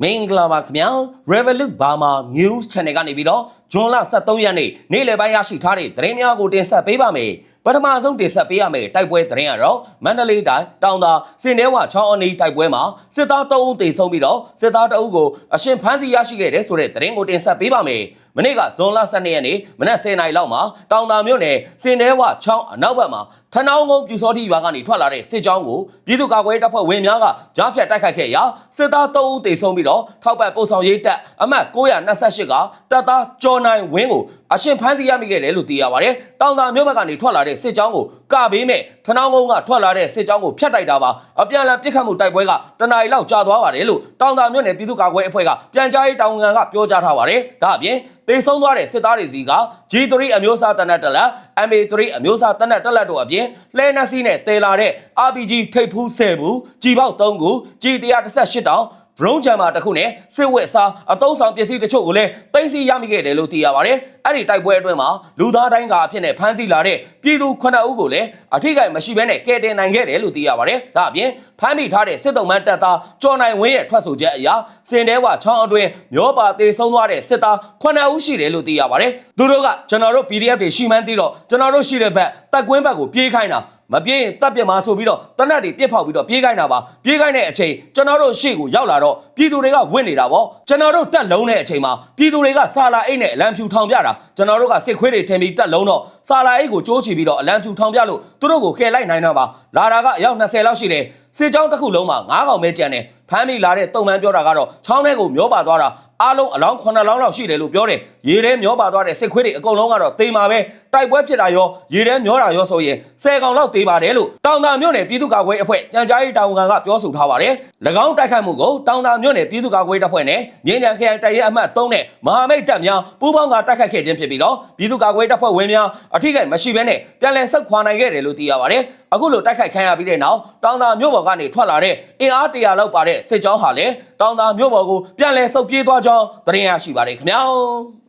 မင်္ဂလာပါခင်ဗျာ Revolut Burma News Channel ကနေပြီးတော့ဇွန်လ23ရက်နေ့နေ့လယ်ပိုင်းရရှိထားတဲ့သတင်းများကိုတင်ဆက်ပေးပါမယ်ပထမဆုံးတင်ဆက်ပေးရမယ့်တိုက်ပွဲသတင်းကတော့မန္တလေးတိုင်းတောင်သာစင်တဲဝချောင်းအနီးတိုက်ပွဲမှာစစ်သား3ဦးသေဆုံးပြီးတော့စစ်သား2ဦးကိုအရှင်ဖမ်းဆီးရရှိခဲ့တဲ့ဆိုတဲ့သတင်းကိုတင်ဆက်ပေးပါမယ်မနေ့ကဇွန်လ12ရက်နေ့မနက်10:00နာရီလောက်မှာတောင်သာမြို့နယ်စင်တဲဝချောင်းအနောက်ဘက်မှာ ထဏောင်းကုန်းပြူစောတိရွာကနေထွက်လာတဲ့စစ်ကြောင်းကိုပြည်သူ့ကာကွယ်ရေးတပ်ဖွဲ့ဝင်များကကြားဖြတ်တိုက်ခိုက်ခဲ့ရာစစ်သား3ဦးသေဆုံးပြီးတော့ထောက်ပံ့ပို့ဆောင်ရေးတပ်အမှတ်928ကတပ်သားကျော်နိုင်ဝင်းကိုအရှင်ဖမ်းဆီးရမိခဲ့တယ်လို့သိရပါတယ်။တောင်သာမြို့ဘက်ကနေထွက်လာတဲ့စစ်ကြောင်းကိုကပေးမဲ့ထဏောင်းကုန်းကထွက်လာတဲ့စစ်ကြောင်းကိုဖျက်တိုက်တာပါအပြန်အလှန်ပစ်ခတ်မှုတိုက်ပွဲကတနအီလောက်ကြာသွားပါတယ်လို့တောင်သာမြို့နယ်ပြည်သူ့ကာကွယ်ရေးအဖွဲ့ကပြန်ကြားရေးတာဝန်ခံကပြောကြားထားပါတယ်။ဒါအပြင်သေဆုံးသွားတဲ့စစ်သားတွေစီက G3 အမျိုးအစားတနက်တလက် MA3 အမျိုးအစားတနက်တလက်တို့အပြင်လှဲနက်စီးနဲ့တေလာတဲ့ RPG ထိပ်ဖူး10ဘူးကြီးပေါက်3ခု G118 တောင် drone jammer တစ်ခုနဲ့စစ်ဝက်စားအတုံးဆောင်ပစ္စည်းတချို့ကိုလည်းသိမ်းဆည်းရမိခဲ့တယ်လို့သိရပါတယ်။အဲ့ဒီတိုက်ပွဲအတွင်းမှာလူသားတိုင်းကအဖြစ်နဲ့ဖမ်းဆီးလာတဲ့ပြည်သူ9ဦးကိုလည်းအထိကိမရှိဘဲနဲ့ကယ်တင်နိုင်ခဲ့တယ်လို့သိရပါတယ်။ဒါအပြင်ဖမ်းမိထားတဲ့စစ်တုံးမန်းတပ်သားကျော်နိုင်ဝင်းရဲ့ထွက်ဆိုချက်အရစင်တဲဝချောင်းအတွင်းမျိုးပါသေးဆုံးသွားတဲ့စစ်သား9ဦးရှိတယ်လို့သိရပါတယ်။သူတို့ကကျွန်တော်တို့ PDF တွေရှိမှန်းသိတော့ကျွန်တော်တို့ရှိတဲ့ဘက်တပ်ကွင်းဘက်ကိုပြေးခိုင်းတာ မပြေးရင်တပ်ပြစ်မှာဆိုပြီးတော့တနက်တွေပြစ်ဖောက်ပြီးတော့ပြေးခိုင်းတာပါပြေးခိုင်းတဲ့အချိန်ကျွန်တော်တို့ရှေ့ကိုရောက်လာတော့ပြည်သူတွေကဝင့်နေတာပေါ့ကျွန်တော်တို့တက်လုံးတဲ့အချိန်မှာပြည်သူတွေကစာလာအိတ်နဲ့အလံဖြူထောင်ပြတာကျွန်တော်တို့ကစစ်ခွေးတွေထင်ပြီးတက်လုံးတော့စာလာအိတ်ကိုကြိုးချီပြီးတော့အလံဖြူထောင်ပြလို့သူတို့ကိုကယ်လိုက်နိုင်တော့ပါလာတာကအယောက်20လောက်ရှိတယ်စစ်ကြောင်းတစ်ခုလုံးမှာ9កောင်ပဲကြံတယ်ဖမ်းမိလာတဲ့တုံမှန်ပြောတာကတော့ချောင်းထဲကိုမျောပါသွားတာအားလုံးအလောင်း9လောင်းလောက်ရှိတယ်လို့ပြောတယ်ရေထဲမျောပါသွားတဲ့စစ်ခွေးတွေအကုန်လုံးကတော့သေမှာပဲ တိုက်ပွဲဖြစ်တာရောရေထဲမျောတာရောဆိုရင်10កောင်လောက်သေပါတယ်လို့တောင်သာမြို့နယ်ပြည်သူ့ကာကွယ်အဖွဲ့ညံကြားရေးတာဝန်ခံကပြောဆိုထားပါတယ်၎င်းတိုက်ခိုက်မှုကိုတောင်သာမြို့နယ်ပြည်သူ့ကာကွယ်တပ်ဖွဲ့နဲ့ငင်းညံခရိုင်တပ်ရဲအမှတ်3နဲ့မဟာမိတ်တပ်များပူးပေါင်းကတိုက်ခိုက်ခဲ့ခြင်းဖြစ်ပြီးတော့ပြည်သူ့ကာကွယ်တပ်ဖွဲ့ဝင်များအထိကိမရှိဘဲနဲ့ပြန်လည်ဆုတ်ခွာနိုင်ခဲ့တယ်လို့သိရပါတယ်အခုလိုတိုက်ခိုက်ခံရပြီးတဲ့နောက်တောင်သာမြို့ပေါ်ကနေထွက်လာတဲ့အင်အားတရာလောက်ပါတဲ့စစ်ကြောင်းဟာလည်းတောင်သာမြို့ပေါ်ကိုပြန်လည်ဆုတ်ပြေးသွားကြောင်းသတင်းရရှိပါတယ်ခင်ဗျာ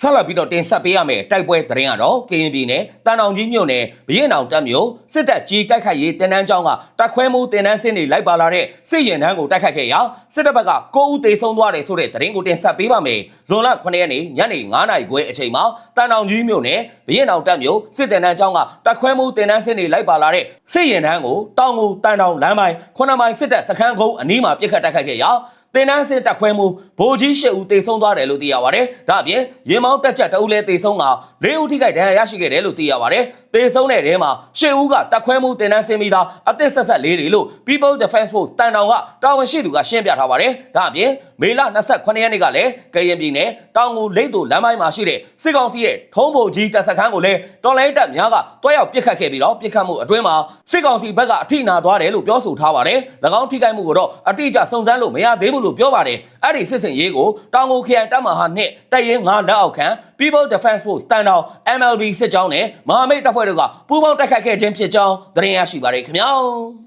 ဆက်လက်ပြီးတော့တင်ဆက်ပေးရမယ်တိုက်ပွဲသတင်းကတော့ကရင်ပြည်နယ်တန်အောင်ကြီးမြို့နယ်ဘရင်အောင်တပ်မြို့စစ်တပ်ကြီးတိုက်ခိုက်ရေးတင်နန်းကျောင်းကတပ်ခွဲမှုတင်နန်းစင်းတွေလိုက်ပါလာတဲ့စစ်ရင်တန်းကိုတိုက်ခိုက်ခဲ့ရာစစ်တပ်ဘက်က9ဦးသေဆုံးသွားတယ်ဆိုတဲ့သတင်းကိုတင်ဆက်ပေးပါမယ်ဇွန်လ9ရက်နေ့ညနေ9နာရီခွဲအချိန်မှာတန်အောင်ကြီးမြို့နယ်ဘရင်အောင်တပ်မြို့စစ်တင်နန်းကျောင်းကတပ်ခွဲမှုတင်နန်းစင်းတွေလိုက်ပါလာတဲ့စစ်ရင်တန်းကိုတောင်ငူတန်တောင်လမ်းပိုင်း9မိုင်စစ်တပ်စခန်းကုန်းအနီးမှာပြစ်ခတ်တိုက်ခိုက်ခဲ့ရာ တင်နန်းစင်တက်ခွဲမှုဗိုလ်ကြီးရှစ်ဦးတေဆုံးသွားတယ်လို့သိရပါတယ်။ဒါအပြင်ရင်မောင်းတက်ချက်တအုပ်လည်းတေဆုံးက၄ဦးထိခိုက်ဒဏ်ရာရရှိခဲ့တယ်လို့သိရပါတယ်။တေဆုံးတဲ့ထဲမှာရှစ်ဦးကတက်ခွဲမှုတင်နန်းစင်မိသားအသစ်ဆက်ဆက်လေးတွေလို့ People Defense Force တန်တောင်ကတာဝန်ရှိသူကရှင်းပြထားပါတယ်။ဒါအပြင်မေလ28ရက်နေ့ကလည်းကရင်ပြည်နယ်တောင်ငူလိတ်တူလမ်းပိုင်းမှာရှိတဲ့စစ်ကောင်စီရဲ့ထုံးဘိုကြီးတပ်စခန်းကိုလည်းတော်လိုင်းတပ်များကတွားရောက်ပစ်ခတ်ခဲ့ပြီးတော့ပစ်ခတ်မှုအတွင်းမှာစစ်ကောင်စီဘက်ကအထိနာသွားတယ်လို့ပြောဆိုထားပါတယ်။၎င်းထိခိုက်မှုကိုတော့အတိအကျစုံစမ်းလို့မရသေးဘူးလို့ပြောပါတယ်။အဲ့ဒီစစ်စင်ရေးကိုတောင်ငူခရိုင်တပ်မဟာနှစ်တပ်ရင်း9လက်အောက်ခံ People Defense Force တန်တောင် MLB စစ်ကြောင်းနဲ့မဟာမိတ်တပ်ဖွဲ့တို့ကပူးပေါင်းတိုက်ခိုက်ခဲ့ခြင်းဖြစ်ကြောင်းသတင်းရရှိပါတယ်ခင်ဗျာ။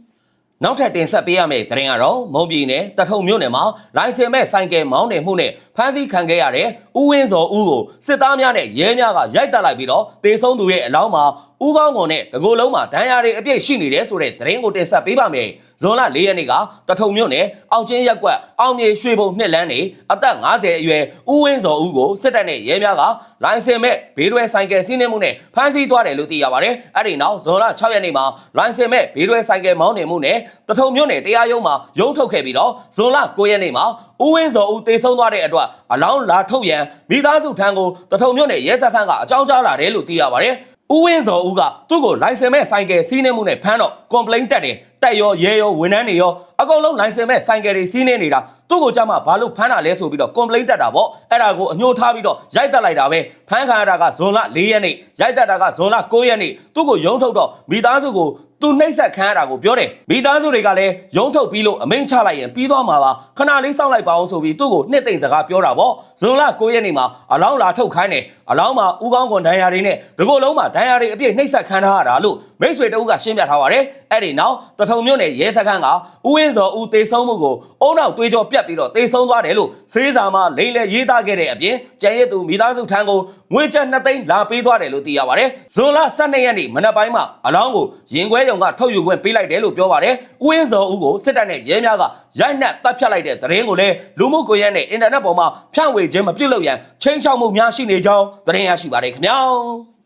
နောက်ထပ်တင်ဆက်ပေးရမယ့်သတင်းကတော့မုံပြည်နယ်တထုံမြို့နယ်မှာလိုင်စင်မဲ့ဆိုင်ကယ်မောင်းနေမှုနဲ့ဖမ်းဆီးခံခဲ့ရတဲ့ ဦးဝင်းစောဦးကိုစစ်သားများနဲ့ရဲများကရိုက်တက်လိုက်ပြီးတော့တေဆုံးသူရဲ့အလောင်းမှာဦးကောင်းကုန်နဲ့တကူလုံးမှာဒဏ်ရာတွေအပြည့်ရှိနေတယ်ဆိုတဲ့သတင်းကိုတင်ဆက်ပေးပါမယ်။ဇွန်လ၄ရက်နေ့ကတထုံမြို့နယ်အောင်ချင်းရက်ကွက်အောင်မြေရွှေဘုံနှစ်လန်းနေအသက်50အရွယ်ဦးဝင်းစောဦးကိုစစ်တပ်နဲ့ရဲများကလိုင်စင်မဲ့ဘေးတွဲဆိုင်ကယ်စီးနှင်းမှုနဲ့ဖမ်းဆီးသွားတယ်လို့သိရပါတယ်။အဲ့ဒီနောက်ဇွန်လ6ရက်နေ့မှာလိုင်စင်မဲ့ဘေးတွဲဆိုင်ကယ်မောင်းနေမှုနဲ့တထုံမြို့နယ်တရားရုံးမှာရုံးထုတ်ခဲ့ပြီးတော့ဇွန်လ9ရက်နေ့မှာ ဦးဝင်းစောဦးတေဆုံးသွားတဲ့အတွက်အလောင်းလာထုတ်ရန်မိသားစုထံကိုတထုံမြို့နယ်ရဲစခန်းကအကြောင်းကြားလာတယ်လို့သိရပါတယ်။ဦးဝင်းစောဦးကသူ့ကိုလိုင်စင်မဲ့ဆိုင်ကယ်စီးနှင်းမှုနဲ့ဖမ်းတော့ complaint တက်တယ်တက်ရောရဲရောဝန်ထမ်းတွေရောအကုန်လုံးလိုင်စင်မဲ့ဆိုင်ကယ်တွေစီးနှင်းနေတာသူ့ကိုကြမှာဘာလို့ဖမ်းတာလဲဆိုပြီးတော့ complaint တက်တာပေါ့အဲ့ဒါကိုအညှို့ထားပြီးတော့ရိုက်တက်လိုက်တာပဲဖမ်းခံရတာကဇွန်လ၄ရက်နေ့ရိုက်တက်တာကဇွန်လ9ရက်နေ့သူ့ကိုရုံးထုတ်တော့မိသားစုကို သူနှိမ့်ဆက်ခံရတာကိုပြောတယ်မိသားစုတွေကလည်းရုံးထုတ်ပြီးလို့အမိန့်ချလိုက်ရင်ပြီးသွားမှာပါခဏလေးစောင့်လိုက်ပါအောင်ဆိုပြီးသူ့ကိုနှစ်သိမ့်စကားပြောတာပေါ့ဇွန်လ9ရက်နေ့မှာအလောင်းလာထုတ်ခိုင်းတယ်အလောင်းမှာဥကောင်းကွန်ဒဏ်ရာတွေနဲ့ဒီကိုယ်လုံးမှာဒဏ်ရာတွေအပြည့်နှိမ့်ဆက်ခံထားရတာလို့ မိတ်ဆွေတအုပ်ကရှင်းပြထားပါတယ်အဲ့ဒီနောက်တထုံမြို့နယ်ရဲစခန်းကဥဝင်းစောဦးတေဆုံးမှုကိုအုံနောက်သွေးကြောပြတ်ပြီးတော့တေဆုံးသွားတယ်လို့စေးစာမှာလိမ့်လေရေးသားခဲ့တဲ့အပြင်ကျန်ရည်သူမိသားစုထံကိုငွေကျပ်2သိန်းလာပေးသွားတယ်လို့သိရပါတယ်ဇွန်လ12ရက်နေ့မနက်ပိုင်းမှာအလောင်းကိုရင်ခွဲရုံကထုတ်ယူခွင့်ပေးလိုက်တယ်လို့ပြောပါတယ်ဥဝင်းစောဦးကိုစစ်တပ်နဲ့ရဲများကရိုက်နှက်တပ်ဖြတ်လိုက်တဲ့သတင်းကိုလည်းလူမှုကွန်ရက်နဲ့အင်တာနက်ပေါ်မှာဖြန့်ဝေခြင်းမပြုတ်လို့ရန်ချင်းချောက်မှုများရှိနေကြောင်းသတင်းရရှိပါတယ်ခင်ဗျာ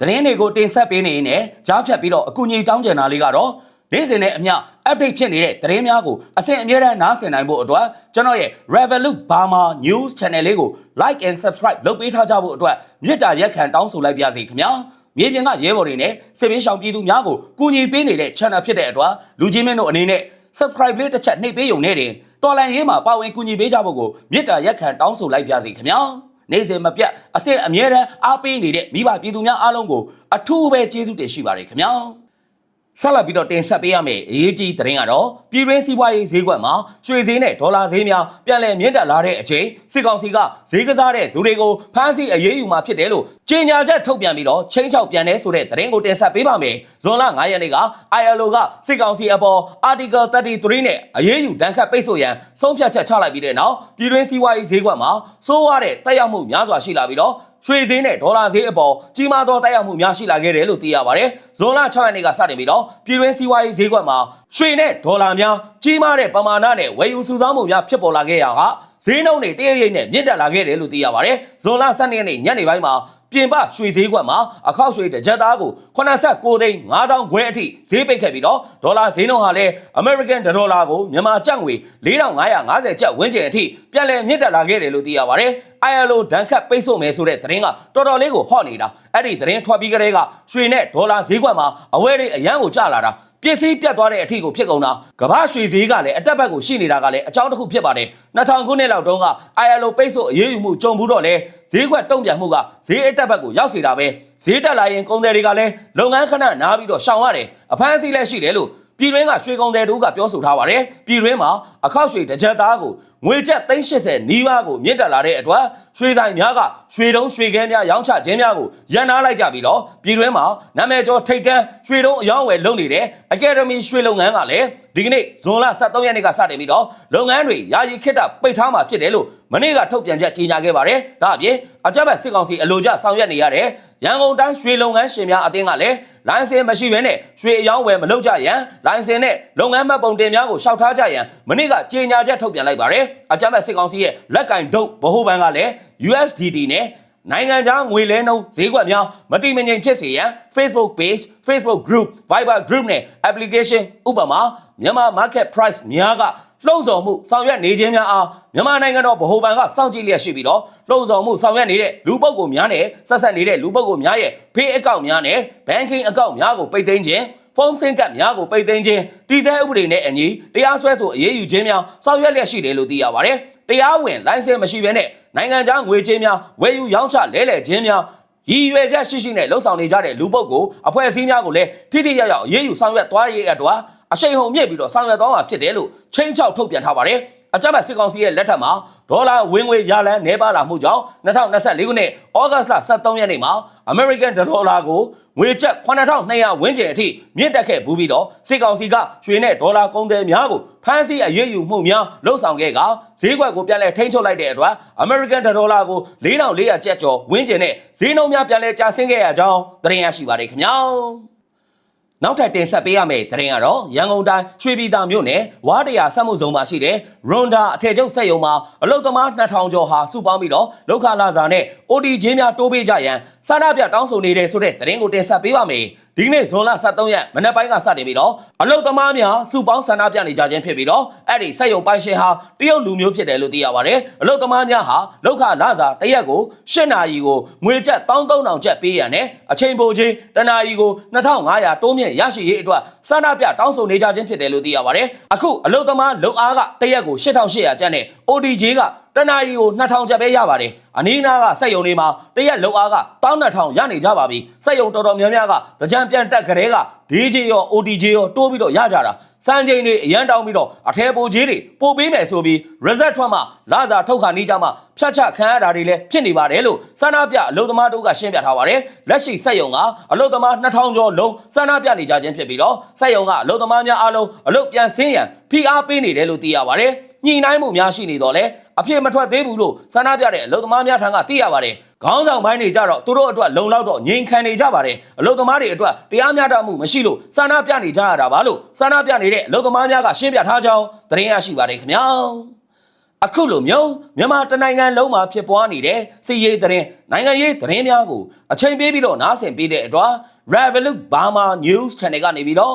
သတင်းတွေကိုတင်ဆက်ပေးနေရင်ကြားဖြတ်ပြီးတော့အကူအညီတောင်းကြတာလေးကတော့နေ့စဉ်နဲ့အမျှ update ဖြစ်နေတဲ့သတင်းများကိုအစဉ်အမြဲတမ်းနားဆင်နိုင်ဖို့အတွက်ကျွန်တော်ရဲ့ Revolut Burma News Channel လေးကို like and subscribe လုပ်ပေးထားကြဖို့အတွက်မေတ္တာရက်ခံတောင်းဆိုလိုက်ပါစီခင်ဗျာမြေပြင်ကရဲဘော်တွေနဲ့စစ်ပေးရှောင်ပြည်သူများကိုကူညီပေးနေတဲ့ channel ဖြစ်တဲ့အတွက်လူချင်းမင်းတို့အနေနဲ့ subscribe လေးတစ်ချက်နှိပ်ပေးရုံနဲ့တင်တော်လန်ရေးမှာပါဝင်ကူညီပေးကြဖို့ကိုမေတ္တာရက်ခံတောင်းဆိုလိုက်ပါစီခင်ဗျာ နေ့စဉ်မပြတ်အစစ်အမြဲတမ်းအားပေးနေတဲ့မိဘပြည်သူများအားလုံးကိုအထူးပဲကျေးဇူးတင်ရှိပါတယ်ခင်ဗျာ ဆက်လက်ပြီးတော့တင်ဆက်ပေးရမယ့်အရေးကြီးသတင်းကတော့ပြည်တွင်းစီးပွားရေးဈေးကွက်မှာရွှေဈေးနဲ့ဒေါ်လာဈေးများပြန်လည်မြင့်တက်လာတဲ့အချိန်စစ်ကောင်စီကဈေးကစားတဲ့သူတွေကိုဖမ်းဆီးအရေးယူမှာဖြစ်တယ်လို့ကြေညာချက်ထုတ်ပြန်ပြီးတော့ချင်းချောက်ပြန်တယ်ဆိုတဲ့သတင်းကိုတင်ဆက်ပေးပါမယ်။ဇွန်လ9ရက်နေ့က ILO ကစစ်ကောင်စီအပေါ် Article 33နဲ့အရေးယူဒဏ်ခတ်ပိတ်ဆို့ရန်ဆုံးဖြတ်ချက်ချလိုက်ပြီးတဲ့နောက်ပြည်တွင်းစီးပွားရေးဈေးကွက်မှာစိုးရတဲ့တက်ရောက်မှုများစွာရှိလာပြီးတော့ ရွှေဈေးနဲ့ဒေါ်လာဈေးအပေါ်ကြီးမားသောတိုက်ရောက်မှုများရှိလာခဲ့တယ်လို့သိရပါတယ်။ဇွန်လ6ရက်နေ့ကစတင်ပြီးတော့ပြည်တွင်းစီးပွားရေးဈေးကွက်မှာရွှေနဲ့ဒေါ်လာများကြီးမားတဲ့ပမာဏနဲ့ဝယ်ယူစုဆောင်းမှုများဖြစ်ပေါ်လာခဲ့ရာကဈေးနှုန်းတွေတရရိပ်နဲ့မြင့်တက်လာခဲ့တယ်လို့သိရပါတယ်။ဇွန်လ12ရက်နေ့ညနေပိုင်းမှာ ပြင်ပရွှေဈေးကွက်မှာအခောက်ရွှေတစ်ကြက်သားကို89သိန်း9000ခွဲအထိဈေးပိတ်ခဲ့ပြီးတော့ဒေါ်လာဈေးနှုန်းဟာလည်း American ဒေါ်လာကိုမြန်မာကျပ်ငွေ4550ကျပ်ဝန်းကျင်အထိပြန်လည်မြင့်တက်လာခဲ့တယ်လို့သိရပါတယ်။ ILO ဒဏ်ခတ်ပိတ်ဆို့မယ်ဆိုတဲ့သတင်းကတော်တော်လေးကိုဟော့နေတာအဲ့ဒီသတင်းထွက်ပြီးကြတဲ့ကရွှေနဲ့ဒေါ်လာဈေးကွက်မှာအဝဲတွေအရန်ကိုကျလာတာပစ္စည်းပြတ်သွားတဲ့အထီကိုဖြစ်ကုန်တာကမ္ဘာရွှေဈေးကလည်းအတက်ဘက်ကိုရှိနေတာကလည်းအကြောင်းတစ်ခုဖြစ်ပါတယ်2000ခုနှစ်လောက်တုန်းက ILO ပိတ်ဆို့အရေးယူမှုကြုံဘူးတော့လေ ဈေးကွက်တုံ့ပြန်မှုကဈေးအတက်ဘက်ကိုရောက်စေတာပဲဈေးတက်လာရင်ကုန်သည်တွေကလည်းလုပ်ငန်းခဏနားပြီးတော့ရှောင်ရတယ်အဖမ်းအဆီးလည်းရှိတယ်လို့ပြည်တွင်းကရွှေကုန်သည်တို့ကပြောဆိုထားပါတယ်ပြည်တွင်းမှာအခောက်ရွှေတစ်ကြက်သားကို ငွေကျပ်380နီးပါးကိုမြင့်တက်လာတဲ့အတွက်ရွှေဆိုင်များကရွှေတုံးရွှေခဲများရောင်းချခြင်းများကိုရန်နာလိုက်ကြပြီးတော့ပြည်တွင်းမှာနာမည်ကျော်ထိတ်တန်းရွှေတုံးအယောင်းဝယ်လုပ်နေတဲ့အကယ်ဒမီရွှေလုပ်ငန်းကလည်းဒီကနေ့ဇွန်လ23ရက်နေ့ကစတင်ပြီးတော့လုပ်ငန်းတွေယာယီခေတ္တပိတ်ထားမှာဖြစ်တယ်လို့မနေ့ကထုတ်ပြန်ချက်ကြေညာခဲ့ပါတယ်။ဒါအပြင်အကြမ်းဖက်စစ်ကောင်စီအလို့ကျဆောင်ရွက်နေရတဲ့ရန်ကုန်တိုင်းရွှေလုပ်ငန်းရှင်များအသင်းကလည်းလိုင်စင်မရှိဘဲနဲ့ရွှေအယောင်းဝယ်မလုပ်ကြရန်လိုင်စင်နဲ့လုပ်ငန်းမှတ်ပုံတင်များကိုရှောက်ထားကြရန်မနေ့ကကြေညာချက်ထုတ်ပြန်လိုက်ပါတယ်။အကြမ်းဖက်စစ်ကောင်စီရဲ့လက်ကင်ဒုတ်ဗဟိုဘဏ်ကလည်း USDT နဲ့နိုင်ငံခြားငွေလဲနှုန်းဈေးကွက်များမတိမငြိမ်ဖြစ်စေရန် Facebook page Facebook group Viber group နဲ့ application ဥပမာမြန်မာ market price များကလှုံ့ဆော်မှုဆောင်ရွက်နေခြင်းများအားမြန်မာနိုင်ငံတော်ဗဟိုဘဏ်ကစောင့်ကြည့်လျက်ရှိပြီးတော့လှုံ့ဆော်မှုဆောင်ရွက်နေတဲ့လူပုဂ္ဂိုလ်များနဲ့ဆက်ဆက်နေတဲ့လူပုဂ္ဂိုလ်များရဲ့ pay account များနဲ့ banking account များကိုပိတ်သိမ်းခြင်း ဖုန်းဆင်းကတ်များကိုပိတ်သိမ်းခြင်းတည်ဆဲဥပဒေနဲ့အညီတရားစွဲဆိုအရေးယူခြင်းများဆောင်ရွက်လျက်ရှိတယ်လို့သိရပါတယ်။တရားဝင်လိုင်စင်မရှိဘဲနဲ့နိုင်ငံခြားငွေကြေးများဝယ်ယူရောင်းချလဲလှယ်ခြင်းများရည်ရွယ်ချက်ရှိရှိနဲ့လှုပ်ဆောင်နေကြတဲ့လူပုဂ္ဂိုလ်အဖွဲ့အစည်းများကိုလည်းထိထိရောက်ရောက်အရေးယူဆောင်ရွက်သွားရေးအတွက်အရှိန်ဟုန်မြင့်ပြီးတော့ဆောင်ရွက်သွားမှာဖြစ်တယ်လို့ချင်းချောက်ထုတ်ပြန်ထားပါတယ်။အကြမ်းဖက်စစ်ကောင်စီရဲ့လက်ထက်မှာဒေါ်လာဝင်ငွေရလန်းနေပါလာမှုကြောင့်2024ခုနှစ်ဩဂတ်စ်လ23ရက်နေ့မှာ American ဒေါ်လာကို ငွေကျပ်9200ဝန်းကျင်အထိမြင့်တက်ခဲ့ဘူးပြီးတော့စစ်ကောင်စီကရွှေနဲ့ဒေါ်လာကုန်တယ်များကိုဖမ်းဆီးအရေးယူမှုများလှုပ်ဆောင်ခဲ့ကဈေးကွက်ကိုပြန်လည်ထိန်းချုပ်လိုက်တဲ့အတွက် American ဒေါ်လာကို4400ကျပ်ကျော်ဝန်းကျင်နဲ့ဈေးနှုန်းများပြန်လည်ကျဆင်းခဲ့ရကြောင်းသတင်းရရှိပါတယ်ခင်ဗျာ နောက်ထပ်တင်ဆက်ပေးရမယ့်သတင်းကတော့ရန်ကုန်တိုင်းရွှေပြည်သာမြို့နယ်ဝါတရာစက်မှုဇုံမှာရှိတဲ့ရွန်ဒါအထည်ချုပ်စက်ရုံမှာအလုတ်သမား2000ကျော်ဟာစုပေါင်းပြီးတော့လောက်ခလာစာနဲ့ OD ချင်းများတိုးပေးကြရန်စာနာပြတောင်းဆိုနေတဲ့ဆိုတဲ့သတင်းကိုတင်ဆက်ပေးပါမယ်။ဒီကနေ့ဇွန်လ23ရက်မနက်ပိုင်းကစတင်ပြီးတော့အလုတ်သမားများစုပေါင်းဆန္ဒပြနေကြခြင်းဖြစ်ပြီးတော့အဲ့ဒီစက်ရုံပိုင်ရှင်ဟာတရုတ်လူမျိုးဖြစ်တယ်လို့သိရပါတယ်။အလုတ်သမားများဟာလောက်ခလာစာတစ်ရက်ကို၈နာရီကိုငွေကျပ်13000ကျပ်ပေးရန်နဲ့အချိန်ပိုချင်းတနာရီကို2500တိုးမြင့်ရရှိရေးအတွက်ဆန္ဒပြတောင်းဆိုနေကြခြင်းဖြစ်တယ်လို့သိရပါတယ်။အခုအလုတ်သမားလုံအားကတစ်ရက်ကို8800ကျပ်နဲ့ ODJ က တနာရီကို2000ကျပ်ပဲရပါတယ်။အနီးနားကစက်ရုံတွေမှာတရက်လုံအားက12000ရနေကြပါပြီ။စက်ရုံတော်တော်များများကကြံပြန်တက်ကြတဲ့က DJ ရော ODJ ရောတိုးပြီးတော့ရကြတာစံချိန်တွေအရန်တောင်းပြီးတော့အထဲပိုကြီးတွေပို့ပေးမယ်ဆိုပြီး result ထွက်မှလာစာထုတ်ခါနေကြမှာဖြတ်ချခံရတာတွေလည်းဖြစ်နေပါတယ်လို့စန္ဒပြအလုသမားတို့ကရှင်းပြထားပါတယ်လက်ရှိစက်ယုံကအလုသမား2000ကျော်လုံးစန္ဒပြနေကြခြင်းဖြစ်ပြီးတော့စက်ယုံကအလုသမားများအားလုံးအလုပြန်ဆင်းရန်ဖိအားပေးနေတယ်လို့သိရပါတယ် ညှိနှိုင်းမှုများရှိနေတော့လဲအဖြစ်မထွက်သေးဘူးလို့စန္ဒပြတဲ့အလုသမားများထံကသိရပါတယ်ခေါင်းဆောင်ပိုင်းတွေကြတော့သူတို့အတွက်လုံလောက်တော့ငြိမ်ခံနေကြပါတယ်အလုသမားတွေအတွက်တရားမျှတမှုမရှိလို့စန္ဒပြနေကြရတာပါလို့စန္ဒပြနေတဲ့အလုသမားများကရှင်းပြထားကြောင်းသတင်းရရှိပါတယ်ခင်ဗျာအခုလိုမျိုးမြန်မာတနိုင်ငံလုံးမှာဖြစ်ပွားနေတဲ့စီရေးသတင်းနိုင်ငံရေးသတင်းများကိုအချိန်ပေးပြီးတော့နားဆင်ပေးတဲ့အတွက် Revolut Burma News Channel ကနေပြီးတော့